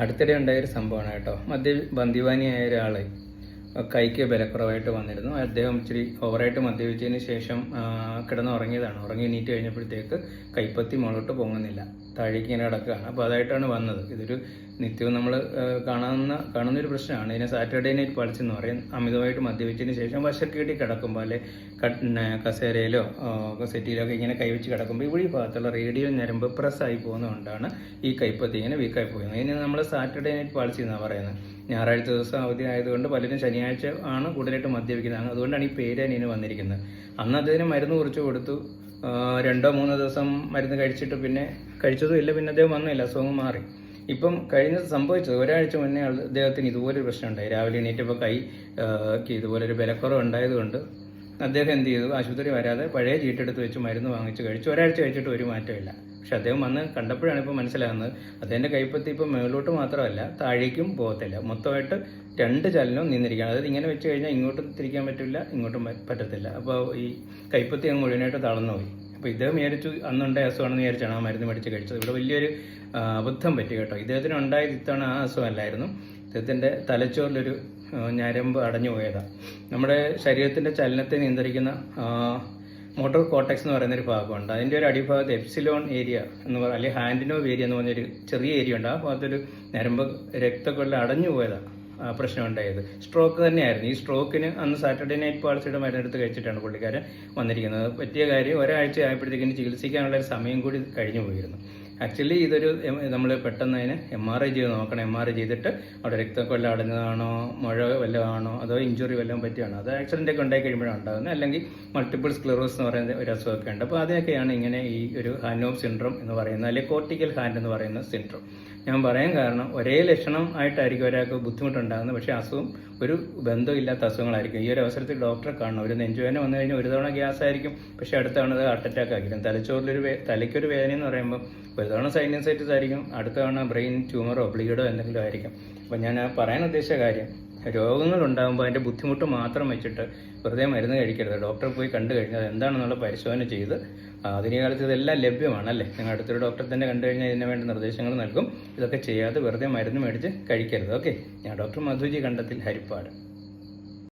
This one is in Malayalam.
അടുത്തിടെ ഉണ്ടായ ഒരു സംഭവമാണ് കേട്ടോ. മദ്യ ബന്ദിവാനിയായ ഒരാൾ കൈക്ക് ബലക്കുറവായിട്ട് വന്നിരുന്നു. അദ്ദേഹം ഇച്ചിരി ഓവറായിട്ട് മദ്യപിച്ചതിന് ശേഷം കിടന്നുറങ്ങിയതാണ്. ഉറങ്ങി എണീറ്റ് കഴിഞ്ഞപ്പോഴത്തേക്ക് കൈപ്പത്തി മുകളോട്ട് പൊങ്ങുന്നില്ല. താഴേക്ക് ഇങ്ങനെ കിടക്കുകയാണ്. അപ്പോൾ അതായിട്ടാണ് വന്നത്. ഇതൊരു നിത്യവും നമ്മൾ കാണുന്ന കാണുന്നൊരു പ്രശ്നമാണ്. ഇതിനെ സാറ്റർഡേ നൈറ്റ് പൾസ് എന്ന് പറയും. അമിതമായിട്ട് മദ്യപിച്ചതിന് ശേഷം വശക്കേട്ടി കിടക്കുമ്പോൾ അല്ലെ കസേരയിലോ സെറ്റിയിലോ ഒക്കെ ഇങ്ങനെ കൈവച്ച് കിടക്കുമ്പോൾ ഇവിടെ ഈ ഭാഗത്തുള്ള റേഡിയോ ഞരമ്പ് ആയി പോകുന്നതുകൊണ്ടാണ് ഈ കൈപ്പത്തി ഇങ്ങനെ വീക്കായി പോകുന്നത്. ഇതിന് നമ്മൾ സാറ്റർഡേ നൈറ്റ് പാളിസി എന്നാണ് പറയുന്നത്. ഞായറാഴ്ച ദിവസം അവധി ആയതുകൊണ്ട് പലരും ശനിയാഴ്ച ആണ് കൂടുതലായിട്ട് മദ്യപിക്കുന്നത്. അതുകൊണ്ടാണ് ഈ പേര് അതിന് വന്നിരിക്കുന്നത്. അന്ന് അദ്ദേഹത്തിന് മരുന്ന് കുറിച്ച് കൊടുത്തു. രണ്ടോ മൂന്നോ ദിവസം മരുന്ന് കഴിച്ചിട്ട് പിന്നെ കഴിച്ചതും ഇല്ല പിന്നെ അദ്ദേഹം വന്നില്ല അസുഖം മാറി. ഇപ്പം കഴിഞ്ഞ സംഭവിച്ചത് ഒരാഴ്ച മുന്നേ അദ്ദേഹത്തിന് ഇതുപോലൊരു പ്രശ്നം ഉണ്ടായി രാവിലെ എണീറ്റപ്പോൾ കൈ ആ, ക്ക് ഇതുപോലൊരു ബലക്കുറവ് ഉണ്ടായതുകൊണ്ട് അദ്ദേഹം എന്ത് ചെയ്തു? ആശുപത്രി വരാതെ പഴയ ചീട്ടെടുത്ത് വെച്ച് മരുന്ന് വാങ്ങിച്ച് കഴിച്ചു. ഒരാഴ്ച കഴിച്ചിട്ട് ഒരു മാറ്റമില്ല പക്ഷെ അദ്ദേഹം വന്ന് കണ്ടപ്പോഴാണ് ഇപ്പോൾ മനസ്സിലാകുന്നത് അദ്ദേഹത്തിന്റെ കൈപ്പത്തി ഇപ്പം മേളിലോട്ട് മാത്രമല്ല താഴേക്കും പോകത്തില്ല. മൊത്തമായിട്ട് രണ്ട് ചലനവും നിന്നിരിക്കുകയാണ്. അതായത് ഇങ്ങനെ വെച്ച് കഴിഞ്ഞാൽ ഇങ്ങോട്ടും തിരിക്കാൻ പറ്റില്ല ഇങ്ങോട്ടും പറ്റത്തില്ല. അപ്പോൾ ഈ കൈപ്പത്തി അങ്ങ് മുഴുവനായിട്ട് തളർന്നു പോയി അപ്പോൾ ഇദ്ദേഹം വിചാരിച്ചു അന്നുണ്ടായ അസുഖമാണെന്ന് വിചാരിച്ചാണ് ആ മരുന്ന് മേടിച്ച് കഴിച്ചത്. ഇവിടെ വലിയൊരു അബദ്ധം പറ്റി കേട്ടോ. ഇദ്ദേഹത്തിന് ഉണ്ടായത് ഇത്തവണ ആ അസുഖമല്ലായിരുന്നു. ഇദ്ദേഹത്തിന്റെ തലച്ചോറിലൊരു ഞരമ്പ് അടഞ്ഞു പോയതാണ് നമ്മുടെ ശരീരത്തിന്റെ ചലനത്തെ നിയന്ത്രിക്കുന്ന മോട്ടോർ കോട്ടക്സ് എന്ന് പറയുന്ന ഒരു ഭാഗമുണ്ട്. അതിന്റെ ഒരു അടിഭാഗത്ത് എപ്സിലോൺ ഏരിയ എന്ന് പറയുക അല്ലെങ്കിൽ ഹാൻഡിനോ ഏരിയ എന്ന് പറഞ്ഞൊരു ചെറിയ ഏരിയ ഉണ്ട്. ആ ഭാഗത്തൊരു ഞരമ്പ് രക്തക്കൊള്ള അടഞ്ഞു പോയതാണ് പ്രശ്നം ഉണ്ടായത്. സ്ട്രോക്ക് തന്നെയായിരുന്നു. ഈ സ്ട്രോക്കിന് അന്ന് സാറ്റർഡേ നൈറ്റ് പാളിസിയുടെ മരുന്നെടുത്ത് കഴിച്ചിട്ടാണ് പുള്ളിക്കാരൻ വന്നിരിക്കുന്നത്. പറ്റിയ കാര്യം ഒരാഴ്ച ആയപ്പോഴത്തേക്കിന് ചികിത്സിക്കാനുള്ള ഒരു സമയം കൂടി കഴിഞ്ഞു പോയിരുന്നു. ആക്ച്വലി ഇതൊരു നമ്മൾ പെട്ടെന്ന് അതിന് എം ആർ ഐ ചെയ്ത് നോക്കണം. എം ആർ ഐ ചെയ്തിട്ട് അവിടെ രക്തക്കൊല്ല അടഞ്ഞതാണോ മഴ വല്ലതാണോ അതോ ഇഞ്ചുറി വല്ലതും പറ്റിയാണോ? അത് ആക്സിഡന്റ് ഒക്കെ ഉണ്ടായി കഴിയുമ്പോഴാണ് ഉണ്ടാകുന്നത്. അല്ലെങ്കിൽ മൾട്ടിപ്പിൾ സ്ക്ലറോസ് എന്ന് പറയുന്ന ഒരു അസുഖമൊക്കെ ഉണ്ട്. അപ്പോൾ അതിനൊക്കെയാണ് ഇങ്ങനെ ഈ ഒരു ഹാനോവ് സിൻഡ്രോം എന്ന് പറയുന്നത് അല്ലെങ്കിൽ കോർട്ടിക്കൽ ഹാൻഡ് എന്ന് പറയുന്ന സിൻഡ്രോം ഞാൻ പറയാൻ കാരണം ഒരേ ലക്ഷണം ആയിട്ടായിരിക്കും ഒരാൾക്ക് ബുദ്ധിമുട്ടുണ്ടാകുന്നത്. പക്ഷേ അസുഖം ഒരു ബന്ധമില്ലാത്ത അസുഖങ്ങളായിരിക്കും. ഈ ഒരു അവസരത്തിൽ ഡോക്ടറെ കാണണം. ഒരു നെഞ്ചുവേദന വന്നു കഴിഞ്ഞാൽ ഒരു തവണ ഗ്യാസ് ആയിരിക്കും പക്ഷേ അടുത്ത തവണ ഹാർട്ട് അറ്റാക്ക് ആയിരിക്കും. തലച്ചോറിലൊരു തലയ്ക്കൊരു വേദന എന്ന് പറയുമ്പോൾ തവണ സൈനസൈറ്റിസ് ആയിരിക്കും. അടുത്ത തവണ ബ്രെയിൻ ട്യൂമറോ ബ്ലീഡോ എന്തെങ്കിലും ആയിരിക്കും. അപ്പം ഞാൻ പറയാൻ ഉദ്ദേശിച്ച കാര്യം രോഗങ്ങൾ ഉണ്ടാകുമ്പോൾ അതിന്റെ ബുദ്ധിമുട്ട് മാത്രം വെച്ചിട്ട് വെറുതെ മരുന്ന് കഴിക്കരുത്. ഡോക്ടറെ പോയി കണ്ടു കഴിഞ്ഞാൽ എന്താണെന്നുള്ള പരിശോധന ചെയ്ത് ആധുനിക കാലത്ത് ഇതെല്ലാം ലഭ്യമാണ് അല്ലേ നിങ്ങൾ അടുത്തൊരു ഡോക്ടറെ തന്നെ കണ്ടു കഴിഞ്ഞാൽ ഇതിന് വേണ്ട നിർദ്ദേശങ്ങൾ നൽകും. ഇതൊക്കെ ചെയ്യാതെ വെറുതെ മരുന്ന് മേടിച്ച് കഴിക്കരുത്. ഓക്കെ ഞാൻ ഡോക്ടർ മധുജി കണ്ടത്തിൽ ഹരിപ്പാട്.